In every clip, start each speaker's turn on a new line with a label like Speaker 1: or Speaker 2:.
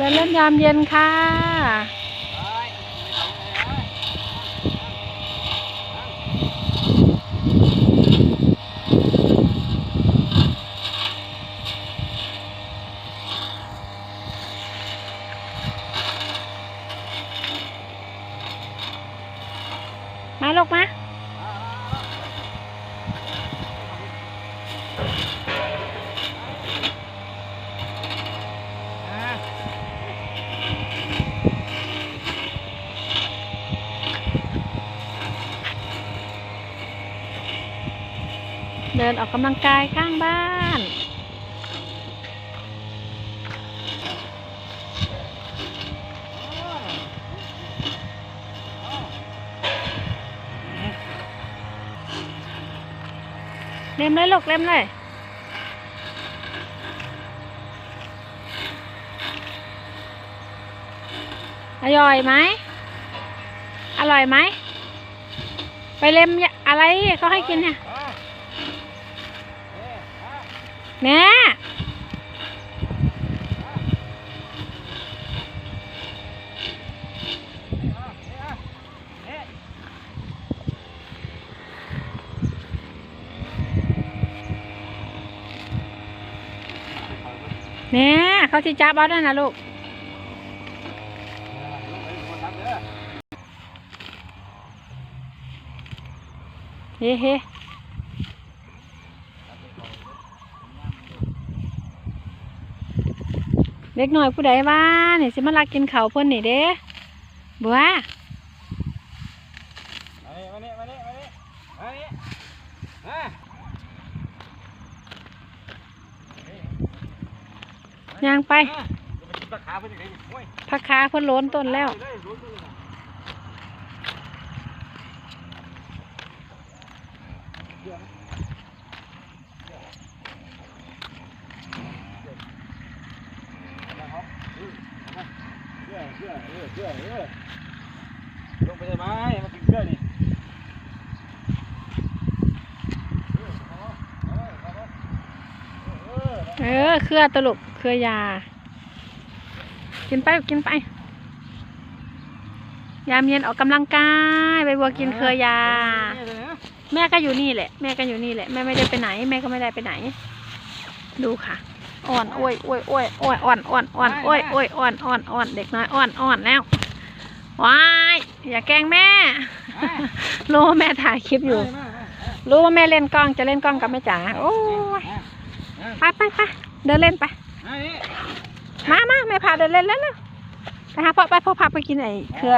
Speaker 1: เดินเล่นยามเย็นค่ะ เดินออกกำลังกายข้างบ้านเล็มเลยลูกเล็มเลยอร่อยไหม อร่อยไหม ไปเล็มอะไรเขาให้กินเนี่ย แม่แม่เขาสิจับเอาด้วยนะลูกเฮ้เฮ้ เล็กหน่อยผู้ใดว่านี่ยสิมาลักกินเขาเพิ่นนี่เด้บัว
Speaker 2: มานี่มาเนี่ยมาเนี่ยมาเนี่มานี่มา
Speaker 1: ย่างไป
Speaker 2: มาจะไปกินปลาเพิ่นอีกเลยโอ้ย
Speaker 1: พักขาเพิ่นล้นต้นแล้ว
Speaker 2: เลยลุ้ เลยเชื่อเชื่อเออเชื่อเออลงไปได้ไหมมากินเชือนี่
Speaker 1: เออ เครือตลกเครือยา กินไปกินไป ยามเย็นออกกำลังกายไปบัวกินเครือยา แม่ก็อยู่นี่แหละ แม่ก็อยู่นี่แหละ แม่ไม่ได้ไปไหน แม่ก็ไม่ได้ไปไหน ดูค่ะ อ่อนโอ้ยโอ้ยโอ้ยโอ้ยอ่อนอ่อนอ่อนโอ้ยโอ้ยอ่อนอ่อนอ่อนเด็กน้อยอ่อนอ่อนแล้วว้ายอย่าแกล้งแม่รู้ว่าแม่ถ่ายคลิปอยู่ รู้ว่าแม่เล่นกล้องจะเล่นกล้องกับแม่จ๋าโอ้ยไปไปไปเดินเล่นไปมามาแม่พาเดินเล่นแล้วนะไปหาพ่อไปพ่อพาไปกินไอ้เครือ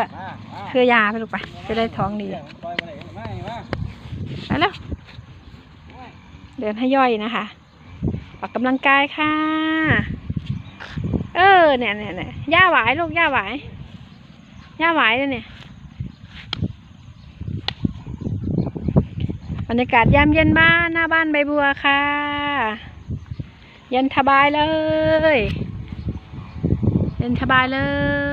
Speaker 1: เครือยาไปลูกไปจะได้ท้องดีไปแล้วเดินให้ย่อยนะคะ ออกกำลังกายค่ะ เออเนี่ยเนี่ยเนี่ยย่าหวายลูกย่าหวายย่าหวายเลยเนี่ยบรรยากาศยามเย็นบ้านหน้าบ้านใบบัวค่ะ เย็นสบายเลยเย็นสบายเล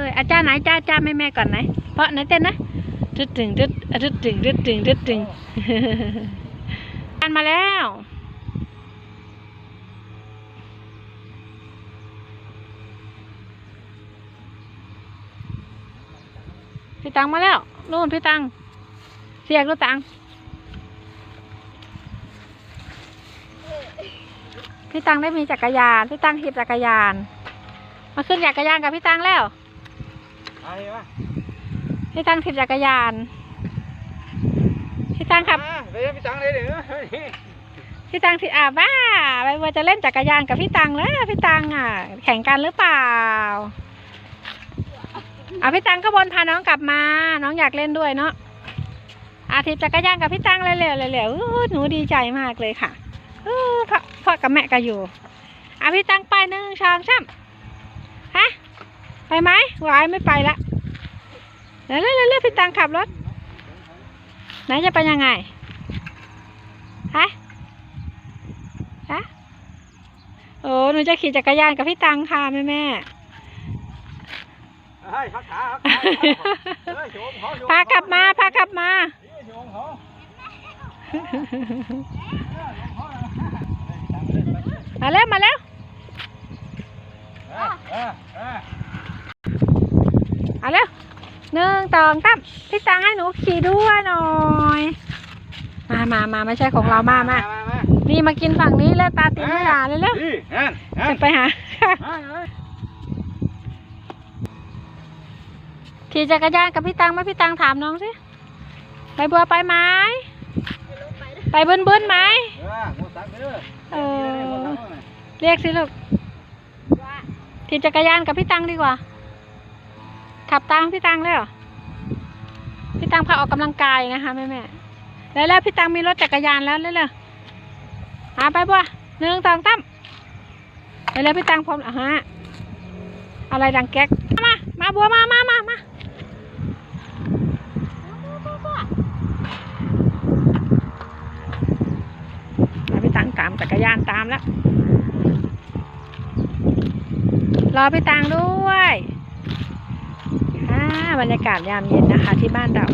Speaker 1: ย อาจารย์ไหนจ้าจ้าแม่แม่ก่อนไหน เพราะไหนเต้นนะตึ๊ดตึงตึ๊ดตึ๊ดตึงตึ๊ดตึงตึ๊ดตึงกันมาแล้ว พี่ตังมาแล้วนู่นพี่ตังเสียกดูตังพี่ตังได้มีจักรยานพี่ตังหีบจักรยาน มาขึ้นจักรยานกับพี่ตังแล้วพี่ตังถีบจักรยานพี่ตังขับ
Speaker 2: เดี๋ยวพี่ตังเลยเดี๋ยว
Speaker 1: พี่ตังที่อ่าบ้าไปว่าจะเล่นจักรยานกับพี่ตังแล้วพี่ตังอะ แข่งกันหรือเปล่า อะพี่ตังก็บนพาน้องกลับมา น้องอยากเล่นด้วยเนาะอาทิตย์จักรยานกับพี่ตังเร็วๆเร็วๆหนูดีใจมากเลยค่ะพ่อพ่อกับแม่ก็อยู่อะพี่ตังไปหนึ่งสองสามฮะไปไหมวายไม่ไปละเร็วๆเร็วๆพี่ตังขับรถไหนจะไปยังไงฮะฮะโอ้หนูจะขี่จักรยานกับพี่ตังค่ะแม่แม่
Speaker 2: พักขาพักขา
Speaker 1: พากลับมาพากลับมา มาแล้ว มาแล้ว
Speaker 2: ไปเออเออ
Speaker 1: เอาเร็วหนึ่งสองสามพี่ตังให้หนูขี่ด้วยหน่อย มามามาไม่ใช่ของเรามามา
Speaker 2: มามา
Speaker 1: นี่มากินฝั่งนี้แล้วตาตีไม่ด่าเลยเร็ว
Speaker 2: นี่นั่นนั่น
Speaker 1: จะไปหา
Speaker 2: มาเลย
Speaker 1: ขี่จักรยานกับพี่ตังไหมพี่ตังถามน้องสิไปบัวไปไหมไปเบึ้นบึ้นไหม
Speaker 2: เออเรี
Speaker 1: ยกสิลูกขี่จักรยานกับพี่ตังดีกว่า ขับตามพี่ตังเลยเหรอพี่ตังพาออกกำลังกายนะคะแม่แม่แล้วแล้วพี่ตังมีรถจักรยานแล้วเร็วๆหาไปบัวหนึ่งสองสามแล้วแล้วพี่ตังพร้อมแล้วฮะอะไรดังแก๊กมา มาบัวมามามามาแล้วพี่ตังตามจักร ยานตามแล้ว รอพี่ตังด้วยค่ะบรรยากาศยามเย็นนะคะ ที่บ้านเรา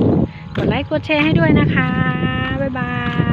Speaker 1: กดไลค์กดแชร์ให้ด้วยนะคะ บ๊ายบาย